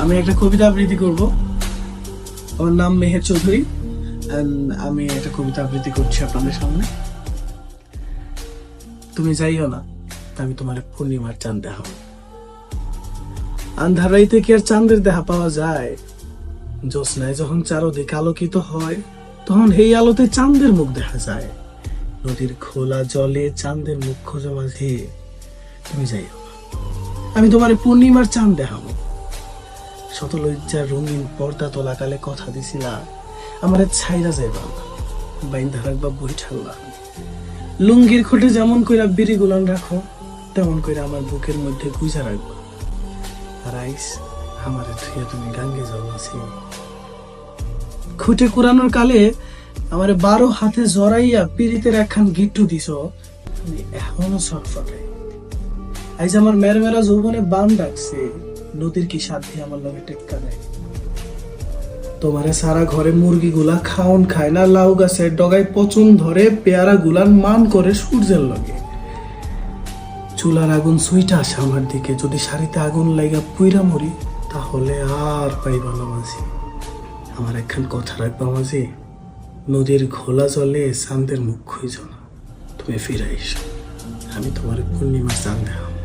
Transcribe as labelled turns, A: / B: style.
A: আমি একটা কবিতা আবৃত্তি করব। আমার নাম মেহের চৌধুরী আমি একটা কবিতা আবৃত্তি করছি আপনাদের সামনে। তুমি যাইও না আমি তোমার পূর্ণিমার চাঁদ দেখাবো। আন্ধার রাইতে কি আর চাঁদের দেখা পাওয়া যায়। জ্যোৎস্নায় যখন চারদিক আলোকিত হয়, তখন এই আলোতে চাঁদের মুখ দেখা যায়। নদীর খোলা জলে চাঁদের মুখ খোঁজা মাঝে। তুমি যাইও আমি তোমার পূর্ণিমার চাঁদ দেখাবো। শত লজ্জার রঙিন পর্দা তোলাকালে কথা দিছিলা, আমার ছাইরা যাইবা বাইন্দা রাখবা বৈঠাল্লা লুঙ্গির খোটে যেমন কইরা বিড়ি গুলান রাখো, তেমন কইরা আমার বুকের মধ্যে গুজা রাখবা। আর আইস, আমার থুয়ে তুমি গাঙ্গে যাও আছি খুঁটে কুরানোর কালে আমার বারো হাতে জড়াইয়া পিড়িতের একখান গিট্টু দিছ আমি এখনও ছটফটাই আইজ আমার মেরমেরা যৌবনে বান ডাকছে নদীর কি সাধ্যে আমার লগে টেক্কা দেয়? তোমারে সারা ঘরে মুরগি গুলা খাওন খায় না, লাউ গাছের ডগায় পচন ধরে পেয়ারা গুলান মান করে সূর্যের লগে। চুলার আগুন সুইটা আসে আমার দিকে, যদি শাড়িতে আগুন লাইগা পুইরা মরি, তাহলে আর পাইবা না মাঝি। আমার একখান কথা রাখবা মাঝি, নদীর ঘোলা জলে চাঁদের মুখ খুঁজ না। তুমি ফিরে এসো আমি তোমার পূর্ণিমা চাঁদ দেখাবো।